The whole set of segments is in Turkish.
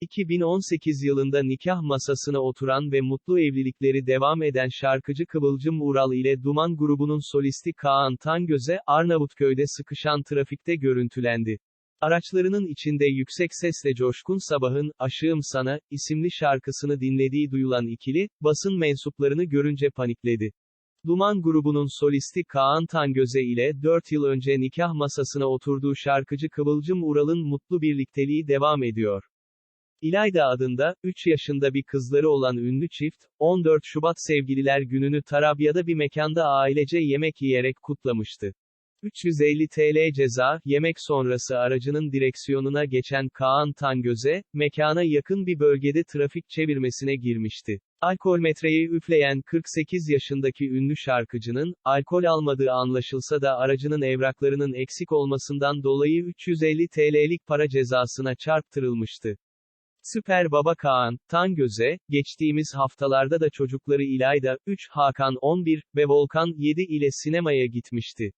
2018 yılında nikah masasına oturan ve mutlu evlilikleri devam eden şarkıcı Kıvılcım Ural ile Duman grubunun solisti Kaan Tangöze, Arnavutköy'de sıkışan trafikte görüntülendi. Araçlarının içinde yüksek sesle Coşkun Sabah'ın, Aşığım Sana, isimli şarkısını dinlediği duyulan ikili, basın mensuplarını görünce panikledi. Duman grubunun solisti Kaan Tangöze ile 4 yıl önce nikah masasına oturduğu şarkıcı Kıvılcım Ural'ın mutlu birlikteliği devam ediyor. İlayda adında, 3 yaşında bir kızları olan ünlü çift, 14 Şubat Sevgililer Günü'nü Tarabya'da bir mekanda ailece yemek yiyerek kutlamıştı. 350 TL ceza, yemek sonrası aracının direksiyonuna geçen Kaan Tangöze, mekana yakın bir bölgede trafik çevirmesine girmişti. Alkol metreyi üfleyen 48 yaşındaki ünlü şarkıcının, alkol almadığı anlaşılsa da aracının evraklarının eksik olmasından dolayı 350 TL'lik para cezasına çarptırılmıştı. Süper Baba Kaan, Tangöze, geçtiğimiz haftalarda da çocukları İlayda, 3, Hakan 11 ve Volkan 7 ile sinemaya gitmişti.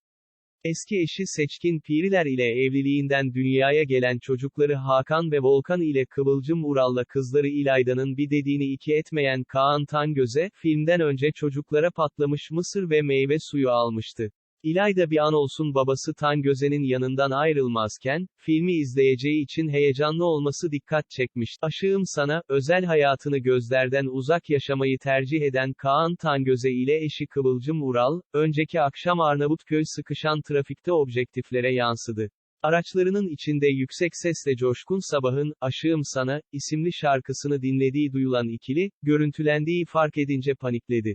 Eski eşi Seçkin Piriler ile evliliğinden dünyaya gelen çocukları Hakan ve Volkan ile Kıvılcım Ural'la kızları İlayda'nın bir dediğini iki etmeyen Kaan Tangöze, filmden önce çocuklara patlamış mısır ve meyve suyu almıştı. İlayda bir an olsun babası Tangöze'nin yanından ayrılmazken, filmi izleyeceği için heyecanlı olması dikkat çekmiş. Aşığım sana, özel hayatını gözlerden uzak yaşamayı tercih eden Kaan Tangöze ile eşi Kıvılcım Ural, önceki akşam Arnavutköy sıkışan trafikte objektiflere yansıdı. Araçlarının içinde yüksek sesle Coşkun Sabah'ın, Aşığım Sana, isimli şarkısını dinlediği duyulan ikili, görüntülendiği fark edince panikledi.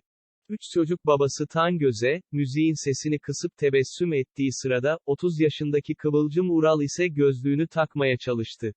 Üç çocuk babası Tangöze, müziğin sesini kısıp tebessüm ettiği sırada, 30 yaşındaki Kıvılcım Ural ise gözlüğünü takmaya çalıştı.